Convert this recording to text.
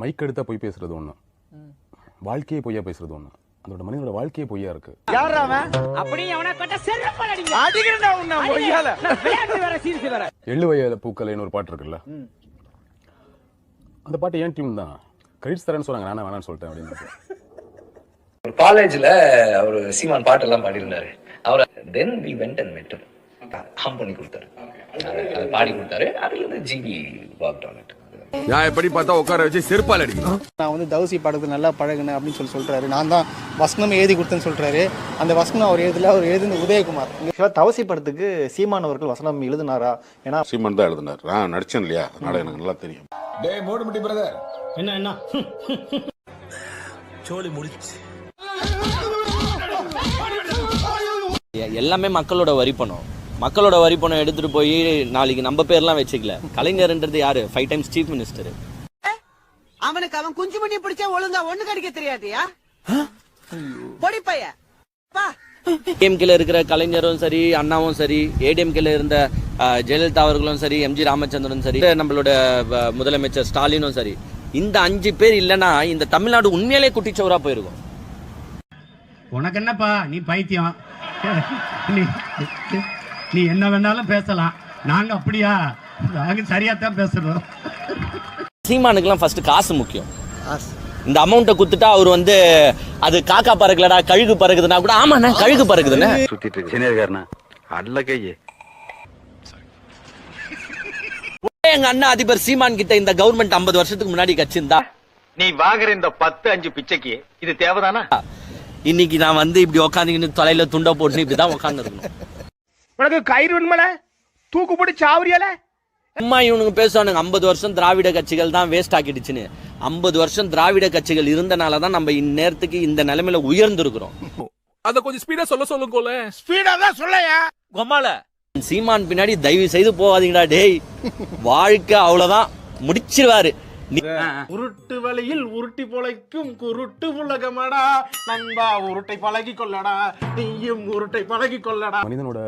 Mic எடுத்தா பொய் பேசுறது ஒண்ணு. வாழ்க்கையே பொய்யா பேசுறது ஒண்ணு. அதோட மனிதனோட வாழ்க்கையே பொய்யா இருக்கு. யாரா அவன்? அப்படி எவனா கொண்ட செருப்பால் அடிங்க. அடிக்கிறா உன்ன பொய்யால. நான் விளையாட்டு வேற சீரிச்சு வேற. எள்ளு வயல பூக்கலைன்னு ஒரு பாட்டு இருக்குல்ல? அந்த பாட்டு ஏன் டியூன் தான்? கிரெடிட்ஸ் தரேன்னு சொன்னாங்க நானே வேணாம்னு சொல்லிட்டேன் அப்படின்னு. ஒரு காலேஜ்ல அவர் சீமான் பாட்டெல்லாம் பாடியிருந்தாரு. அவர் then we went and met hum பண்ணி கொடுத்தாரு. பாடி கொடுத்தாரு. அதுல இருந்து ஜிபி ஒர்க் ஆன் இட் நான் எப்படி பார்த்தா உட்கார வச்சு செருப்பால் அடிக்கணும் நான் வந்து தவசி பாடத்துக்கு நல்லா பழகினேன் அப்படின்னு சொல்லி சொல்றாரு. நான் தான் வசனம் எழுதி கொடுத்தேன்னு சொல்றாரு. அந்த வசனம் அவர் எழுதல அவர் எழுதுன உதயகுமார். தவசி படத்துக்கு சீமான் அவர்கள் வசனம் எழுதினாரா? ஏன்னா சீமன் தான் எழுதினார். நான் நடிச்சேன் இல்லையா? அதனால எனக்கு நல்லா தெரியும். டேய் மூடுமுட்டி பிரதர் என்ன என்ன? எல்லாமே மக்களோட வரி பணம். மக்களோட வரி பணம் எடுத்துட்டு போய் நாளைக்கு நம்ம பேர்லாம் வச்சுக்கல. கலைஞர்ன்றது யாரு? ஃபைவ் டைம்ஸ் சீஃப் மினிஸ்டர் அவனுக்கு அவன் குஞ்சு மணி பிடிச்சா ஒழுங்கா ஒண்ணு கடிக்க தெரியாதியா? பொடி பைய. பா ஏடிஎம்கேல இருக்கிற கலைஞரும் சரி அண்ணாவும் சரி ஏடிஎம்கேல இருந்த ஜெயலலிதா அவர்களும் சரி எம்ஜி ராமச்சந்திரனும் சரி நம்மளோட முதலமைச்சர் ஸ்டாலினும் சரி இந்த அஞ்சு பேர் இல்லைன்னா இந்த தமிழ்நாடு உண்மையிலே குட்டிச்சவரா போயிருக்கும். உனக்கு என்னப்பா? நீ பைத்தியம். நீ என்ன வேணாலும் பேசலாம். நாங்க அப்படியா? நாங்க சரியா தான் பேசுறோம். சீமானுக்குலாம் ஃபர்ஸ்ட் காசு முக்கியம். இந்த அமௌண்ட்டை குத்துட்டா அவர் வந்து அது காக்கா பறக்கலடா கழுகு பறக்குதுன்னா கூட ஆமாண்ணா கழுகு பறக்குதுண்ணே. சுத்திட்டு இருக்கு. சீனியர்காரனா அல்ல கையே. எங்க அண்ணா அதிபர் சீமான் கிட்ட இந்த கவர்மெண்ட் 50 வருஷத்துக்கு முன்னாடி கட்சிருந்தா நீ வாங்குற இந்த பத்து அஞ்சு பிச்சைக்கு இது தேவைதானா? இன்னைக்கு நான் வந்து இப்படி உட்காந்துக்கின்னு தலையில துண்டை போட்டு இப்படிதான் உட்கார்ந்து இருக்கணும் உனக்கு கயிறு வேணுமல? தூக்கு போட்டு சாவரியால அம்மா இவனுங்க பேசுவானுங்க 50 வருஷம் திராவிட கட்சிகள் தான் வேஸ்ட் ஆக்கிடுச்சுன்னு. 50 வருஷம் திராவிட கட்சிகள் இருந்தனால தான் நம்ம இந்நேரத்துக்கு இந்த நிலைமையில உயர்ந்திருக்கிறோம். அத கொஞ்சம் ஸ்பீடா சொல்ல சொல்லுங்கோல. ஸ்பீடா தான் சொல்லையா? கொமால சீமான் பின்னாடி தயவு செய்து போகாதீங்கடா டேய். வாழ்க்கை அவ்வளவுதான் முடிச்சிருவாரு. உருட்டு வழியில் உருட்டி பொழைக்கும் குருட்டு உலகமடா. நண்பா உருட்டை பழகி கொள்ளடா. நீயும் உருட்டை பழகி கொள்ளடா. மனிதனோட